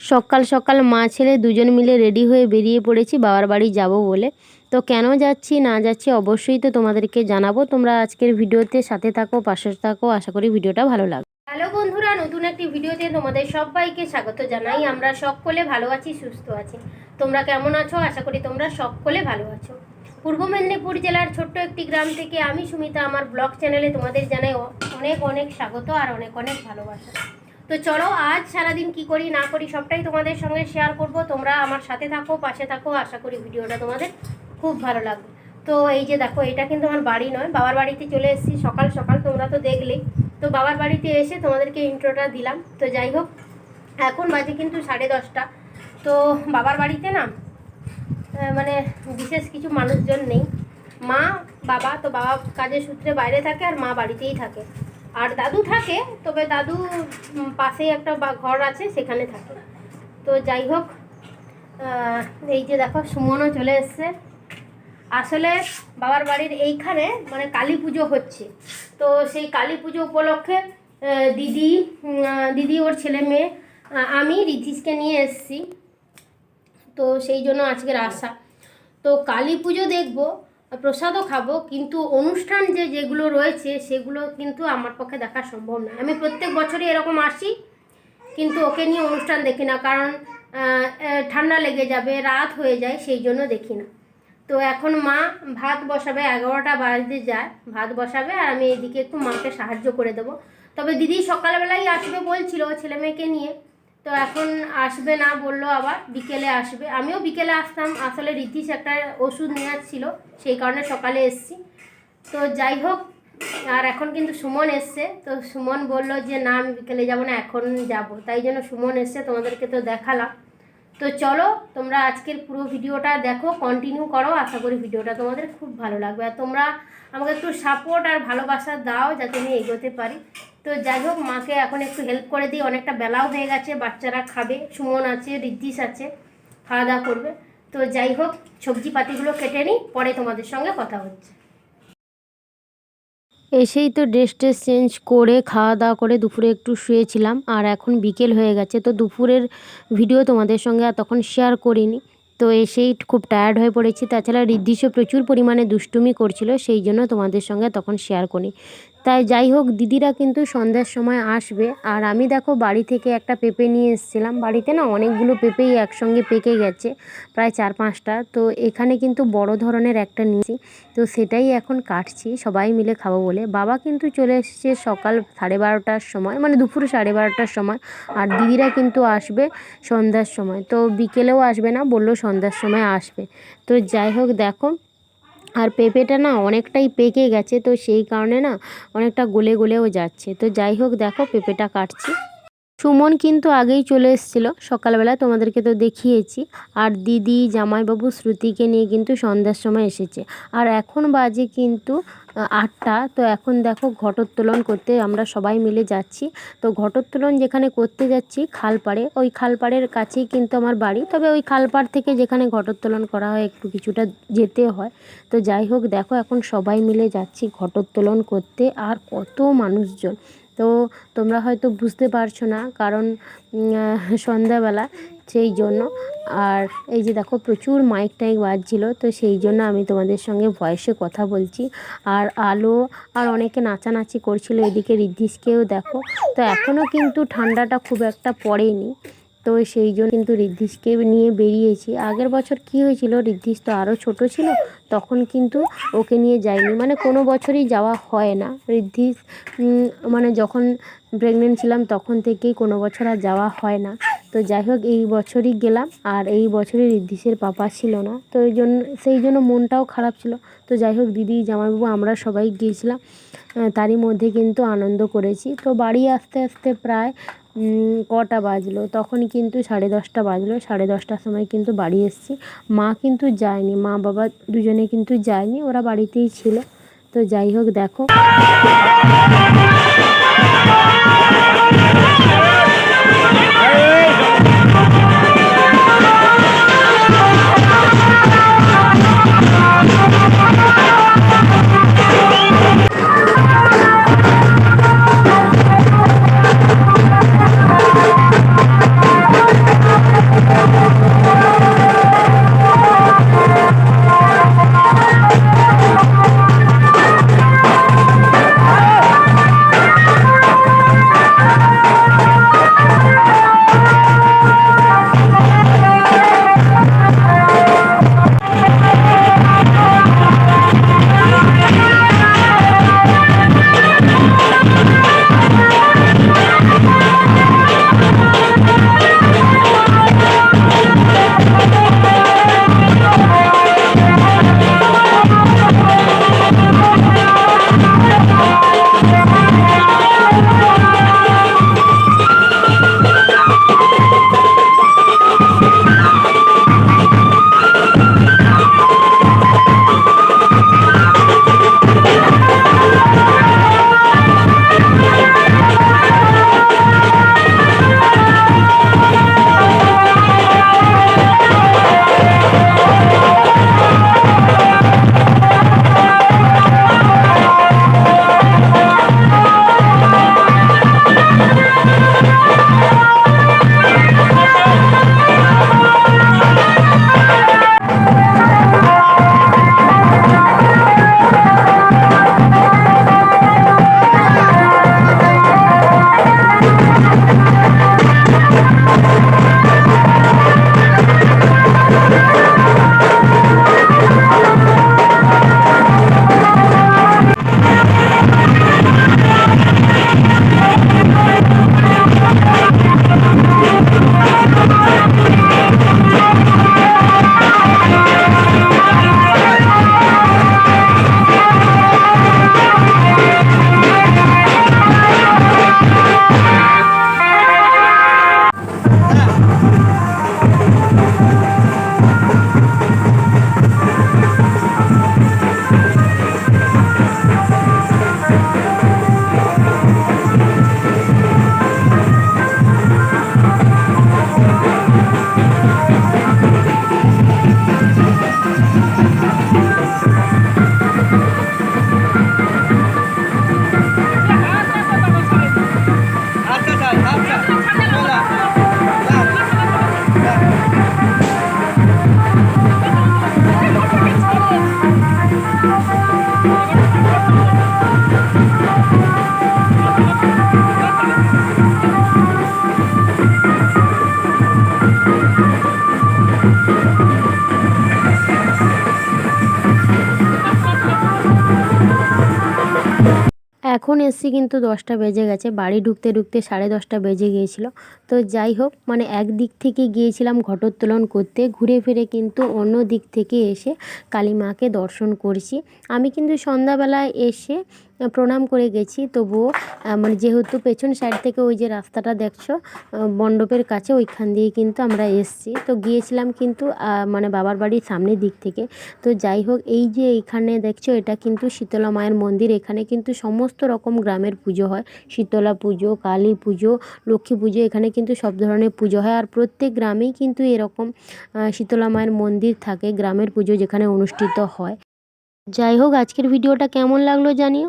সকাল সকাল মা ছেলে দুজন মিলে রেডি হয়ে বেরিয়ে পড়েছি, বাবার বাড়ি যাব বলে। তো কেন যাচ্ছি, না যাচ্ছি অবশ্যই তো তোমাদেরকে জানাব। তোমরা আজকের ভিডিওতে সাথে থাকো, পাশে থাকো, আশা করি ভিডিওটা ভালো লাগবে। হ্যালো বন্ধুরা, নতুন একটি ভিডিওতে তোমাদের সবাইকে স্বাগত জানাই। আমরা সকলে ভালো আছি, সুস্থ আছি। তোমরা কেমন আছো? আশা করি তোমরা সকলে ভালো আছো। পূর্ব মেদিনীপুর জেলার ছোট্ট একটি গ্রাম থেকে আমি সুমিতা। আমার ব্লগ চ্যানেলে তোমাদের জানাই অনেক অনেক স্বাগত আর অনেক অনেক ভালোবাসা। তো চলো, আজ সারাদিন কি করি, না করি, সবটাই তোমাদের সঙ্গে শেয়ার করব। তোমরা আমার সাথে থাকো, পাশে থাকো, আশা করি ভিডিওটা তোমাদের খুব ভালো লাগবে। তো এই যে দেখো, এটা কিন্তু আমার বাড়ি নয়, বাবার বাড়িতে চলে এসেছি, সকাল সকাল তোমরা তো দেখলেই। তো বাবার বাড়িতে এসে তোমাদেরকে ইন্ট্রোটা দিলাম। তো যাই হোক, এখন বাজে কিন্তু সাড়ে দশটা। তো বাবার বাড়িতে না মানে বিশেষ কিছু মানুষজন নেই। মা, বাবা, তো বাবা কাজের সূত্রে বাইরে থাকে আর মা বাড়িতেই থাকে। আর দাদু থাকে, তবে দাদু পাশেই একটা বা- ঘর আছে, সেখানে থাকে। তো যাই হোক এই যে দেখো, সুমনও চলে এসছে। আসলে বাবার বাড়ির এইখানে মানে কালী পুজো হচ্ছে। তো সেই কালী পুজো উপলক্ষে দিদি দিদি ওর ছেলে মেয়ে আমি রিতিশকে নিয়ে এসেছি। তো সেই জন্য আজকের আশা। তো কালী পুজো দেখব প্রসাদও খাব, কিন্তু অনুষ্ঠান যে যেগুলো রয়েছে সেগুলো কিন্তু আমার পক্ষে দেখা সম্ভব নয়। আমি প্রত্যেক বছরই এরকম আসি, কিন্তু ওকে নিয়ে অনুষ্ঠান দেখি না, কারণ ঠান্ডা লেগে যাবে, রাত হয়ে যায়, সেই জন্য দেখি না। তো এখন মা ভাত বসাবে, এগারোটা বাজতে যায়, ভাত বসাবে, আর আমি এদিকে একটু মাকে সাহায্য করে দেবো। তবে দিদি সকালবেলাই আসবে বলছিল ছেলে মেয়েকে নিয়ে তো এখন আসবে না বলল আবার, বিকেলে আসবে। আমিও বিকেলে আসতাম, আসলে রীতিশ একটা ওষুধ নেওয়ার ছিল সেই কারণে সকালে এসছি। তো যাই হোক, আর এখন কিন্তু সুমন এসছে, তো সুমন বলল যে, না, আমি বিকেলে যাব না, এখন যাব। তাই জন্য সুমন এসছে, তোমাদেরকে তো দেখালাম। তো চলো, তোমরা আজকের পুরো ভিডিওটা দেখো কন্টিনিউ করো। আশা করি ভিডিওটা তোমাদের খুব ভালো লাগবে। আর তোমরা আমাকে একটু সাপোর্ট আর ভালোবাসা দাও, যাতে আমি এগোতে পারি। তো যাই হোক, মাকে এখন একটু হেল্প করে দিই। অনেকটা বেলাও হয়ে গেছে, বাচ্চারা খাবে, সুমন আছে রিদ্দিস আছে, খাওয়া দাওয়া করবে। তো যাই হোক, সবজি পাতিগুলো কেটে নিই, পরে তোমাদের সঙ্গে কথা হচ্ছে। এসেই তো ড্রেস ট্রেস চেঞ্জ করে, খাওয়া দাওয়া করে দুপুরে একটু শুয়েছিলাম, আর এখন বিকেল হয়ে গেছে। তো দুপুরের ভিডিও তোমাদের সঙ্গে আর তখন শেয়ার করিনি। তো এসেই খুব টায়ার্ড হয়ে পড়েছি। তাছাড়া ঋদ্ধিসও প্রচুর পরিমাণে দুষ্টুমি করছিল, সেই জন্য তোমাদের সঙ্গে তখন শেয়ার করি। তাই যাই হোক, দিদিরা কিন্তু সন্ধ্যার সময় আসবে। আর আমি দেখো বাড়ি থেকে একটা পেঁপে নিয়ে এসেছিলাম। বাড়িতে না অনেকগুলো পেঁপেই একসঙ্গে পেকে গেছে, প্রায় চার পাঁচটা। তো এখানে কিন্তু বড় ধরনের একটা নিয়েছি। তো সেটাই এখন কাটছি, সবাই মিলে খাব বলে। বাবা কিন্তু চলে এসেছে সকাল সাড়ে বারোটার সময় মানে দুপুর সাড়ে বারোটার সময়। আর দিদিরা কিন্তু আসবে সন্ধ্যার সময়। তো বিকেলেও আসবে না, বলল সন্ধ্যার সময় আসবে। তো যাই হোক, দেখো আর পেঁপেটা না অনেকটাই পেকে গেছে, তো সেই কারণে না অনেকটা গলে গলেও যাচ্ছে। তো যাই হোক, দেখো পেঁপেটা কাটছি। সুমন কিন্তু আগেই চলে এসেছিল, সকালবেলা তোমাদেরকে তো দেখিয়েছি। আর দিদি, জামাইবাবু, শ্রুতিকে নিয়ে কিন্তু সন্ধ্যার সময় এসেছে। আর এখন বাজে কিন্তু আটটা। তো এখন দেখো ঘটোত্তোলন করতে আমরা সবাই মিলে যাচ্ছি। তো ঘটোত্তোলন যেখানে করতে যাচ্ছি খালপাড়ে, ওই খালপাড়ের কাছেই কিন্তু আমার বাড়ি। তবে ওই খালপাড় থেকে যেখানে ঘটোত্তোলন করা হয় একটু কিছুটা যেতে হয়। তো যাই হোক, দেখো এখন সবাই মিলে যাচ্ছি ঘটোত্তোলন করতে। আর কত মানুষজন। তো তোমরা হয়তো বুঝতে পারছ না কারণ সন্ধ্যাবেলা সেই জন্য। আর এই যে দেখো প্রচুর মাইক টাইক বাজছিল, তো সেই জন্য আমি তোমাদের সঙ্গে ভয়েসে কথা বলছি। আর আলো, আর অনেকে নাচানাচি করছিল, এদিকে রিদ্ধিসকেও দেখো। তো এখনও কিন্তু ঠান্ডাটা খুব একটা পড়েনি। তো সেই জন্য কিন্তু ঋদ্ধিসকে নিয়ে বেরিয়েছি। আগের বছর কি হয়েছিল ঋদ্ধিস তো আরও ছোট ছিল, তখন কিন্তু ওকে নিয়ে যাইনি মানে কোনো বছরই যাওয়া হয় না। ঋদ্ধিস মানে যখন প্রেগনেন্ট ছিলাম তখন থেকেই কোনো বছর আর যাওয়া হয় না। তো যাই হোক, এই বছরই গেলাম আর এই বছরই ঋদ্ধিসের পাপা ছিল না। তো ওই জন্য, সেই জন্য মনটাও খারাপ ছিল। তো যাই হোক, দিদি, জামাইবাবু, আমরা সবাই গিয়েছিলাম তারই মধ্যে কিন্তু আনন্দ করেছি। তো বাড়ি আসতে আসতে প্রায় কটা বাজলো? তখন কিন্তু সাড়ে দশটা বাজলো। সাড়ে দশটার সময় কিন্তু বাড়ি এসেছি। মা কিন্তু যায়নি। মা বাবা দুজনে কিন্তু যায়নি। ওরা বাড়িতেই ছিল। তো যাই হোক, দেখো। Thank you. এখন এসছি কিন্তু দশটা বেজে গেছে। বাড়ি ঢুকতে ঢুকতে সাড়ে দশটা বেজে গিয়েছিল। তো যাই হোক মানে এক দিক থেকে গিয়েছিলাম ঘটোত্তোলন করতে। ঘুরে ফিরে কিন্তু অন্য দিক থেকে এসে কালী মাকে দর্শন করছি। আমি কিন্তু সন্ধ্যাবেলায় এসে প্রণাম করে গেছি। তবুও মানে যেহেতু পেছন সাইড থেকে ওই যে রাস্তাটা দেখছ মণ্ডপের কাছে ওইখান দিয়ে কিন্তু আমরা এসছি। তো গিয়েছিলাম কিন্তু মানে বাবার বাড়ির সামনের দিক থেকে। তো যাই হোক, এই যে এইখানে দেখছ, এটা কিন্তু শীতলা মায়ের মন্দির। এখানে কিন্তু সমস্ত রকম গ্রামের পুজো হয়। শীতলা পুজো, কালী পুজো, লক্ষ্মী পুজো, এখানে কিন্তু সব ধরনের পুজো হয়। আর প্রত্যেক গ্রামেই কিন্তু এরকম শীতলা মায়ের মন্দির থাকে, গ্রামের পুজো যেখানে অনুষ্ঠিত হয়। যাই হোক আজকের ভিডিওটা কেমন লাগল জানিও।